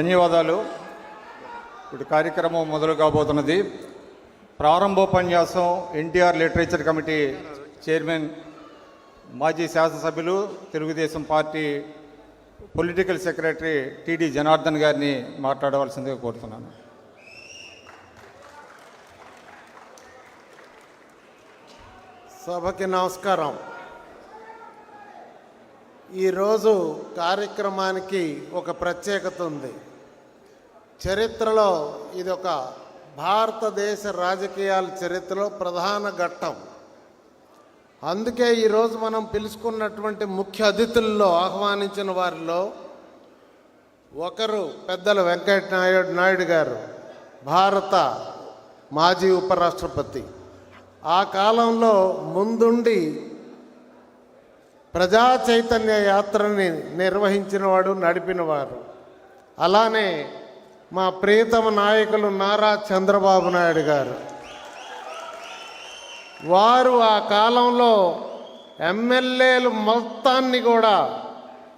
ధన్యవాదాలు. ఇప్పుడు కార్యక్రమం మొదలు కాబోతున్నది. ప్రారంభోపన్యాసం ఎన్టీఆర్ లిటరేచర్ కమిటీ చైర్మన్ మాజీ శాసనసభ్యులు Telugu Desam party political secretary TD Janardhan గారిని మాట్లాడవలసిందిగా కోరుతున్నాను. సభకి నమస్కారం. ఈరోజు కార్యక్రమానికి ఒక ప్రత్యేకత ఉంది. చరిత్రలో ఇది ఒక భారతదేశ రాజకీయాల చరిత్రలో ప్రధాన ఘట్టం. అందుకే ఈరోజు మనం పిలుచుకున్నటువంటి ముఖ్య అతిథుల్లో ఆహ్వానించిన వారిలో ఒకరు పెద్దల వెంకట నాయుడు నాయుడు గారు భారత మాజీ ఉపరాష్ట్రపతి. ఆ కాలంలో ముందుండి ప్రజా చైతన్య యాత్రని నిర్వహించినవాడు నడిపినవారు. అలానే మా ప్రియతమ నాయకులు నారా చంద్రబాబు నాయుడు గారు. వారు ఆ కాలంలో ఎమ్మెల్యేలు మొత్తాన్ని కూడా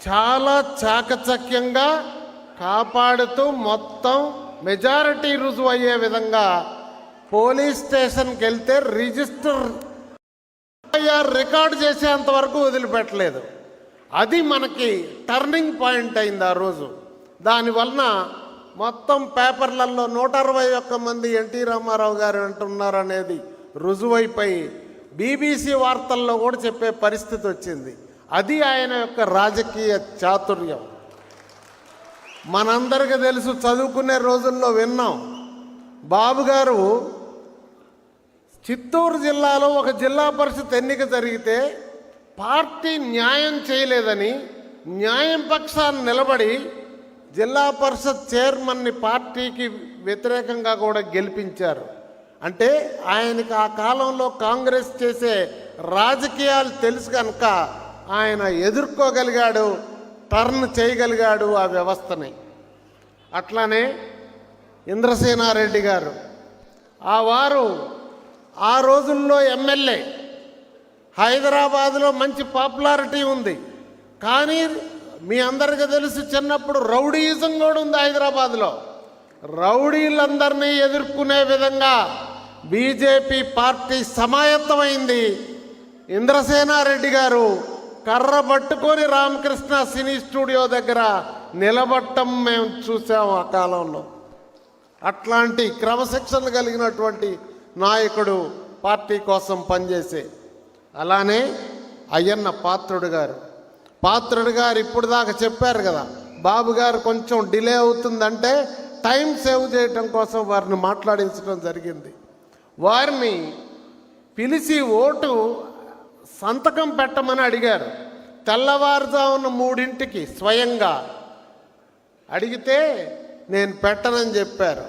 చాలా చాకచక్యంగా కాపాడుతూ మొత్తం మెజారిటీ రుజువు అయ్యే విధంగా పోలీస్ స్టేషన్కి వెళ్తే రిజిస్టర్ ఎఫ్ఐఆర్ రికార్డు చేసేంత వరకు వదిలిపెట్టలేదు. అది మనకి టర్నింగ్ పాయింట్ అయింది ఆ రోజు. దానివలన మొత్తం పేపర్లలో నూట అరవై ఒక్క మంది ఎన్టీ రామారావు గారు అంటున్నారనేది రుజువైపోయి బీబీసీ వార్తల్లో కూడా చెప్పే పరిస్థితి వచ్చింది. అది ఆయన యొక్క రాజకీయ చాతుర్యం. మనందరికీ తెలుసు చదువుకునే రోజుల్లో విన్నాం. బాబు గారు చిత్తూరు జిల్లాలో ఒక జిల్లా పరిషత్ ఎన్నిక జరిగితే పార్టీ న్యాయం చేయలేదని న్యాయం పక్షాన్ని నిలబడి జిల్లా పరిషత్ చైర్మన్ని పార్టీకి వ్యతిరేకంగా కూడా గెలిపించారు. అంటే ఆయనకి ఆ కాలంలో కాంగ్రెస్ చేసే రాజకీయాలు తెలుసు కనుక ఆయన ఎదుర్కోగలిగాడు టర్న్ చేయగలిగాడు ఆ వ్యవస్థని. అట్లానే ఇంద్రసేనారెడ్డి గారు ఆ వారు ఆ రోజుల్లో ఎమ్మెల్యే. హైదరాబాదులో మంచి పాపులారిటీ ఉంది. కానీ మీ అందరికీ తెలుసు చిన్నప్పుడు రౌడీయిజం కూడా ఉంది హైదరాబాద్లో. రౌడీలందరినీ ఎదుర్కొనే విధంగా బీజేపీ పార్టీ సమాయత్తమైంది. ఇంద్రసేనారెడ్డి గారు కర్ర పట్టుకొని రామకృష్ణ సినీ స్టూడియో దగ్గర నిలబట్టం మేము చూసాము ఆ కాలంలో. అట్లాంటి క్రమశిక్షణ కలిగినటువంటి నాయకుడు పార్టీ కోసం పనిచేసే అలానే అయ్యన్న పాత్రుడు గారు. పాత్రుడు గారు ఇప్పుడు దాకా చెప్పారు కదా బాబు గారు కొంచెం డిలే అవుతుందంటే టైం సేవ్ చేయటం కోసం వారిని మాట్లాడించడం జరిగింది. వారిని పిలిచి ఓటు సంతకం పెట్టమని అడిగారు. తెల్లవారుజామున మూడింటికి స్వయంగా అడిగితే నేను పెట్టనని చెప్పారు.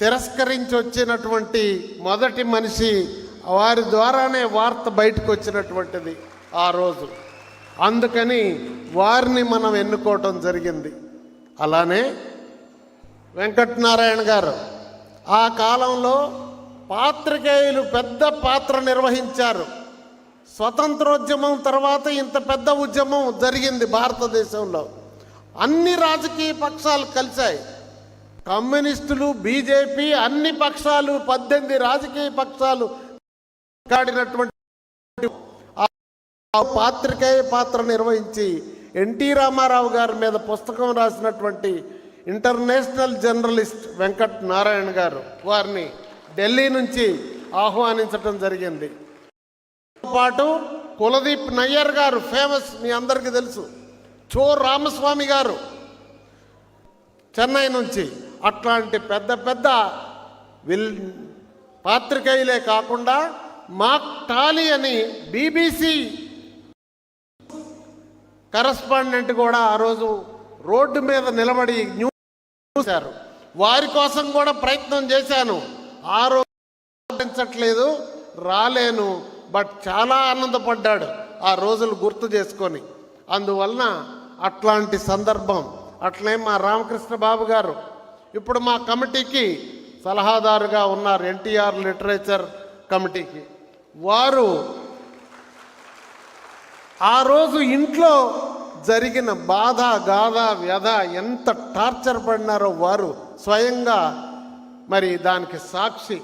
తిరస్కరించి వచ్చినటువంటి మొదటి మనిషి వారి ద్వారానే వార్త బయటకు వచ్చినటువంటిది ఆ రోజు. అందుకని వారిని మనం ఎన్నుకోవటం జరిగింది. అలానే వెంకటనారాయణ గారు ఆ కాలంలో పాత్రికేయులు పెద్ద పాత్ర నిర్వహించారు. స్వతంత్రోద్యమం తర్వాత ఇంత పెద్ద ఉద్యమం జరిగింది భారతదేశంలో. అన్ని రాజకీయ పక్షాలు కలిశాయి. కమ్యూనిస్టులు బీజేపీ అన్ని పక్షాలు పద్దెనిమిది రాజకీయ పక్షాలు కాడినటువంటి ఆ పాత్రికేయ పాత్ర నిర్వహించి ఎన్టీ రామారావు గారి మీద పుస్తకం రాసినటువంటి ఇంటర్నేషనల్ జర్నలిస్ట్ వెంకట్ నారాయణ గారు వారిని ఢిల్లీ నుంచి ఆహ్వానించటం జరిగింది. పాటు కులదీప్ నయ్యర్ గారు ఫేమస్ మీ అందరికీ తెలుసు. చో రామస్వామి గారు చెన్నై నుంచి అట్లాంటి పెద్ద పెద్ద విల్ పాత్రికేయులే కాకుండా మాక్ టాలీ అని బీబీసీ కరస్పాండెంట్ కూడా ఆ రోజు రోడ్డు మీద నిలబడి న్యూస్ చూశారు. వారి కోసం కూడా ప్రయత్నం చేశాను. ఆ రోజు రాలేను బట్ చాలా ఆనందపడ్డాడు ఆ రోజులు గుర్తు చేసుకొని. అందువలన అట్లాంటి సందర్భం అట్లే మా రామకృష్ణ బాబు గారు. ఇప్పుడు మా కమిటీకి సలహాదారుగా ఉన్నారు ఎన్టీఆర్ లిటరేచర్ కమిటీకి. వారు ఆ రోజు ఇంట్లో జరిగిన బాధ గాథ వ్యధ ఎంత టార్చర్ పడినారో వారు స్వయంగా మరి దానికి సాక్షి.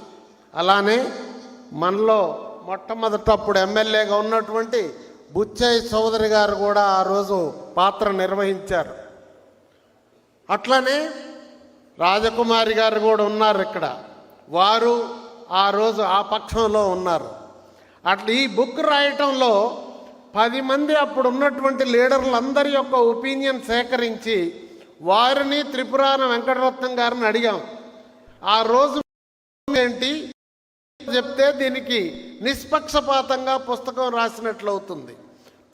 అలానే మనలో మొట్టమొదటప్పుడు ఎమ్మెల్యేగా ఉన్నటువంటి బుచ్చయ్య చౌదరి గారు కూడా ఆ రోజు పాత్ర నిర్వహించారు. అట్లనే రాజకుమారి గారు కూడా ఉన్నారు ఇక్కడ. వారు ఆ రోజు ఆ పక్షంలో ఉన్నారు. అట్లా ఈ బుక్ రాయటంలో పది మంది అప్పుడు ఉన్నటువంటి లీడర్లందరి యొక్క ఒపీనియన్ సేకరించి వారిని త్రిపురాన వెంకటరత్నం గారిని అడిగాం. ఆ రోజు ఏంటి? చెప్తే దీనికి నిష్పక్షపాతంగా పుస్తకం రాసినట్లు అవుతుంది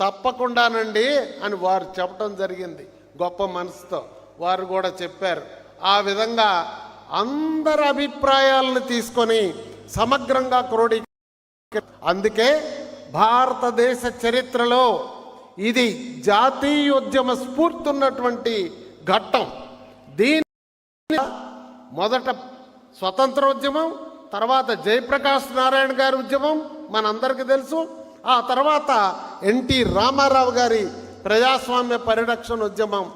తప్పకుండానండి అని వారు చెప్పడం జరిగింది గొప్ప మనసుతో. వారు కూడా చెప్పారు. ఆ విధంగా అందరి అభిప్రాయాలను తీసుకొని సమగ్రంగా క్రోడీ అందుకే భారతదేశ చరిత్రలో ఇది జాతీయోద్యమ స్ఫూర్తి ఉన్నటువంటి ఘట్టం. దీని మొదట స్వతంత్ర ఉద్యమం తర్వాత జయప్రకాష్ నారాయణ గారి ఉద్యమం మనందరికీ తెలుసు. ఆ తర్వాత ఎన్టీ రామారావు గారి ప్రజాస్వామ్య పరిరక్షణ ఉద్యమం.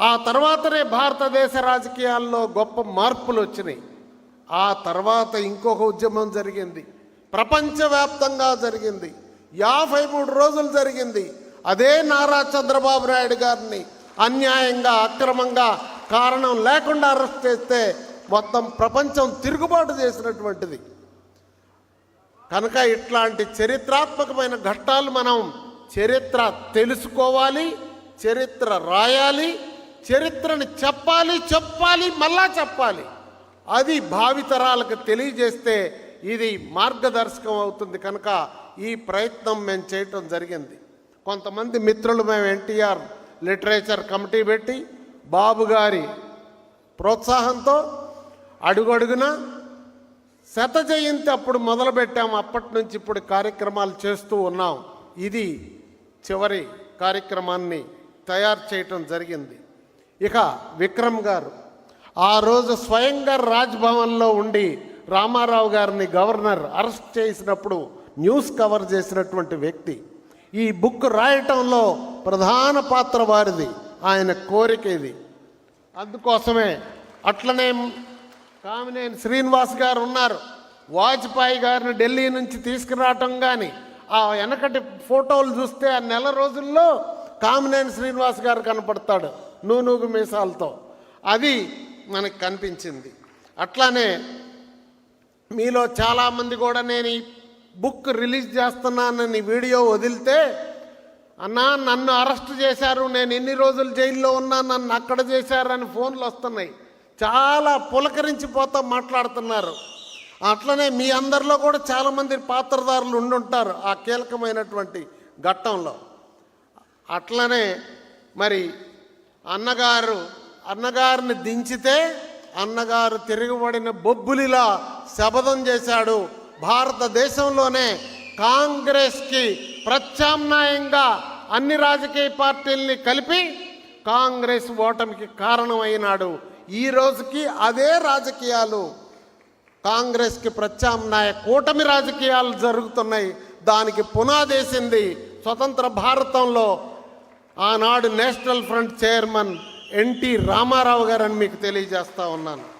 ఆ తర్వాతనే భారతదేశ రాజకీయాల్లో గొప్ప మార్పులు వచ్చినాయి. ఆ తర్వాత ఇంకొక ఉద్యమం జరిగింది. ప్రపంచవ్యాప్తంగా జరిగింది. యాభై మూడు రోజులు జరిగింది. అదే నారా చంద్రబాబు నాయుడు గారిని అన్యాయంగా అక్రమంగా కారణం లేకుండా అరెస్ట్ చేస్తే మొత్తం ప్రపంచం తిరుగుబాటు చేసినటువంటిది. కనుక ఇట్లాంటి చరిత్రాత్మకమైన ఘట్టాలు మనం చరిత్ర తెలుసుకోవాలి చరిత్ర రాయాలి చరిత్రని చెప్పాలి చెప్పాలి మళ్ళా చెప్పాలి. అది భావితరాలకు తెలియజేస్తే ఇది మార్గదర్శకం అవుతుంది కనుక ఈ ప్రయత్నం మేము చేయటం జరిగింది. కొంతమంది మిత్రులు మేము ఎన్టీఆర్ లిటరేచర్ కమిటీ పెట్టి బాబు గారి ప్రోత్సాహంతో అడుగడుగున శత జయంతి అప్పుడు మొదలుపెట్టాము. అప్పటి నుంచి ఇప్పుడు కార్యక్రమాలు చేస్తూ ఉన్నాం. ఇది చివరి కార్యక్రమాన్ని తయారు చేయటం జరిగింది. ఇక విక్రమ్ గారు ఆ రోజు స్వయంగా రాజ్భవన్లో ఉండి రామారావు గారిని గవర్నర్ అరెస్ట్ చేసినప్పుడు న్యూస్ కవర్ చేసినటువంటి వ్యక్తి. ఈ బుక్ రాయటంలో ప్రధాన పాత్ర వారిది ఆయన కోరిక ఇది. అందుకోసమే అట్లనే కామినేని శ్రీనివాస్ గారు ఉన్నారు. వాజ్పేయి గారిని ఢిల్లీ నుంచి తీసుకురావటం కానీ ఆ వెనకటి ఫోటోలు చూస్తే ఆ నెల రోజుల్లో కామినేని శ్రీనివాస్ గారు కనపడతాడు నూనూగు మీసాలతో. అది మనకు కనిపించింది. అట్లానే మీలో చాలామంది కూడా నేను ఈ బుక్ రిలీజ్ చేస్తున్నానని వీడియో వదిలితే అన్నా నన్ను అరెస్ట్ చేశారు నేను ఎన్ని రోజులు జైల్లో ఉన్నా నన్ను అక్కడ చేశారని ఫోన్లు వస్తున్నాయి. చాలా పులకరించిపోతా మాట్లాడుతున్నారు. అట్లనే మీ అందరిలో కూడా చాలామంది పాత్రదారులు ఉండుంటారు ఆ కీలకమైనటువంటి ఘట్టంలో. అట్లనే మరి అన్నగారు అన్నగారిని దించితే అన్నగారు తిరగబడిన బొబ్బులిలా శపథం చేశాడు. భారతదేశంలోనే కాంగ్రెస్కి ప్రత్యామ్నాయంగా అన్ని రాజకీయ పార్టీల్ని కలిపి కాంగ్రెస్ ఓటమికి కారణమైనాడు. ఈ రోజుకి అదే రాజకీయాలు. కాంగ్రెస్కి ప్రత్యామ్నాయ కూటమి రాజకీయాలు జరుగుతున్నాయి. దానికి పునాదేసింది స్వతంత్ర భారతంలో ఆనాడు national front chairman NT Rama Rao గారని మీకు తెలియజేస్తా ఉన్నాను.